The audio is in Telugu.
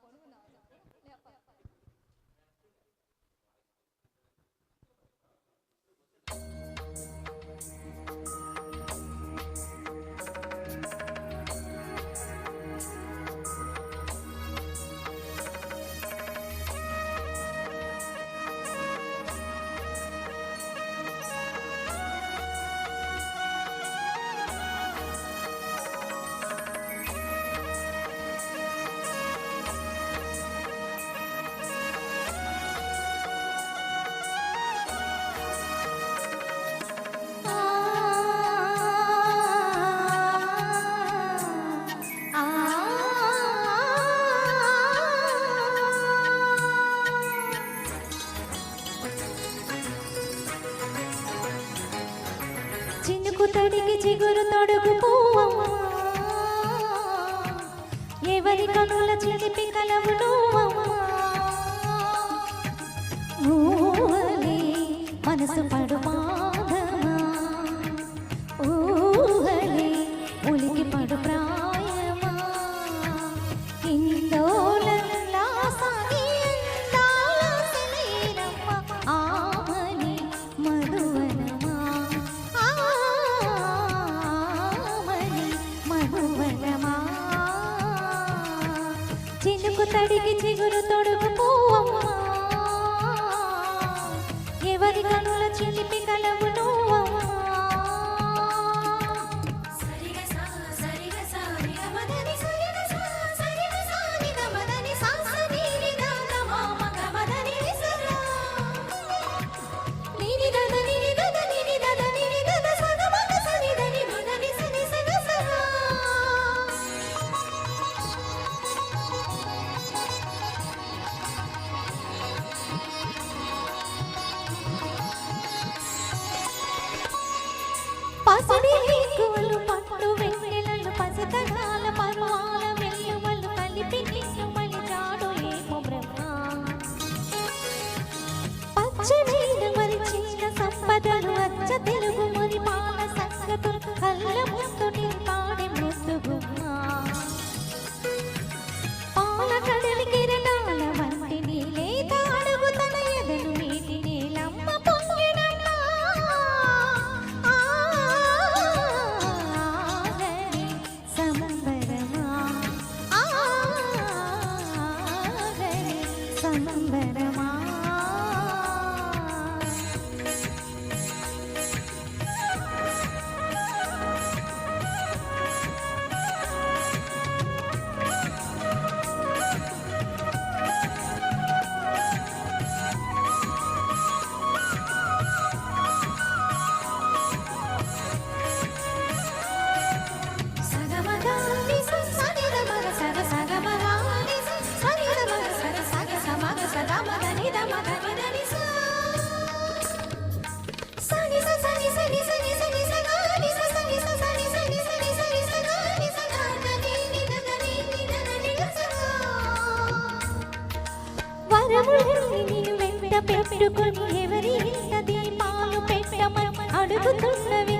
我那么挠 చిగురుకు తొడిగి చిగురు తొడుగు ఎవరి కనుల చిలిపి కలవు మనసు పడుమా? చినుకు తడికి చిగురు తొడుగు ఎవరి కనుల చిలిపి కలవు já tem algum ప్రభువుని నీవు వెంట పెట్టుకొని ఎవరి ఇంట దీపాలు పెట్టమని అడుగుతున్నవి.